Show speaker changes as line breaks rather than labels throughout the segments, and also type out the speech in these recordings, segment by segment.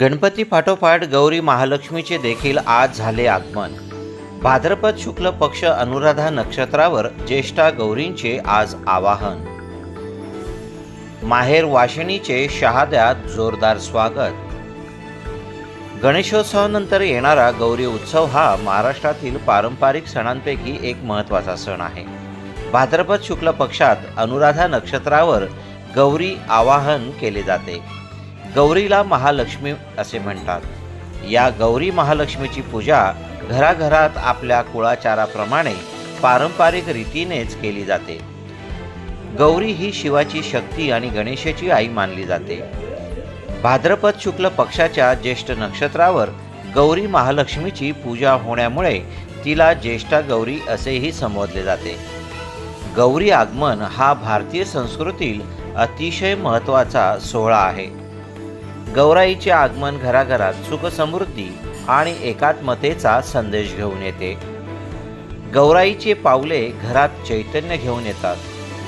गणपती पाठोपाठ गौरी महालक्ष्मीचे देखील आज झाले आगमन. भाद्रपद शुक्ल पक्ष अनुराधा नक्षत्रावर ज्येष्ठा गौरींचे आज आवाहन. माहेर वाशिणीचे शहाद्यात जोरदार स्वागत. गणेशोत्सवानंतर येणारा गौरी उत्सव हा महाराष्ट्रातील पारंपरिक सणांपैकी एक महत्त्वाचा सण आहे. भाद्रपद शुक्ल पक्षात अनुराधा नक्षत्रावर गौरी आवाहन केले जाते. गौरीला महालक्ष्मी असे म्हणतात. या गौरी महालक्ष्मीची पूजा घराघरात आपल्या कुळाचाराप्रमाणे पारंपरिक रीतीनेच केली जाते. गौरी ही शिवाची शक्ती आणि गणेशाची आई मानली जाते. भाद्रपद शुक्ल पक्षाच्या ज्येष्ठ नक्षत्रावर गौरी महालक्ष्मीची पूजा होण्यामुळे तिला ज्येष्ठा गौरी असेही संबोधले जाते. गौरी आगमन हा भारतीय संस्कृतीतील अतिशय महत्त्वाचा सोहळा आहे. गौराईचे आगमन घराघरात सुखसमृद्धी आणि एकात्मतेचा संदेश घेऊन येते. गौराईचे पावले घरात चैतन्य घेऊन येतात.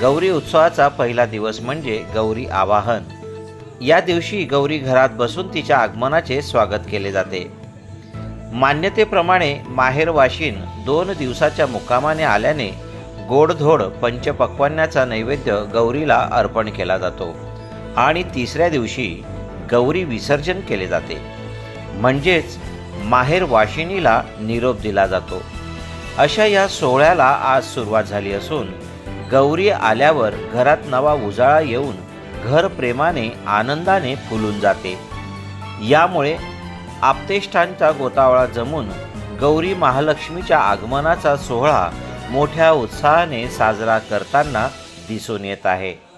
गौरी उत्सवाचा पहिला दिवस म्हणजे गौरी आवाहन. या दिवशी गौरी घरात बसून तिच्या आगमनाचे स्वागत केले जाते. मान्यतेप्रमाणे माहेरवाशीन दोन दिवसाच्या मुक्कामाने आल्याने गोडधोड पंचपक्वान्याचा नैवेद्य गौरीला अर्पण केला जातो. आणि तिसऱ्या दिवशी गौरी विसर्जन केले जाते. म्हणजेच माहेर वाशिनीला निरोप दिला जातो. अशा या सोहळ्याला आज सुरुवात झाली असून गौरी आल्यावर घरात नवा उजाळा येऊन घर प्रेमाने आनंदाने फुलून जाते. यामुळे आप्तेष्टांचा गोतावळा जमून गौरी महालक्ष्मीच्या आगमनाचा सोहळा मोठ्या उत्साहाने साजरा करताना दिसून येत आहे.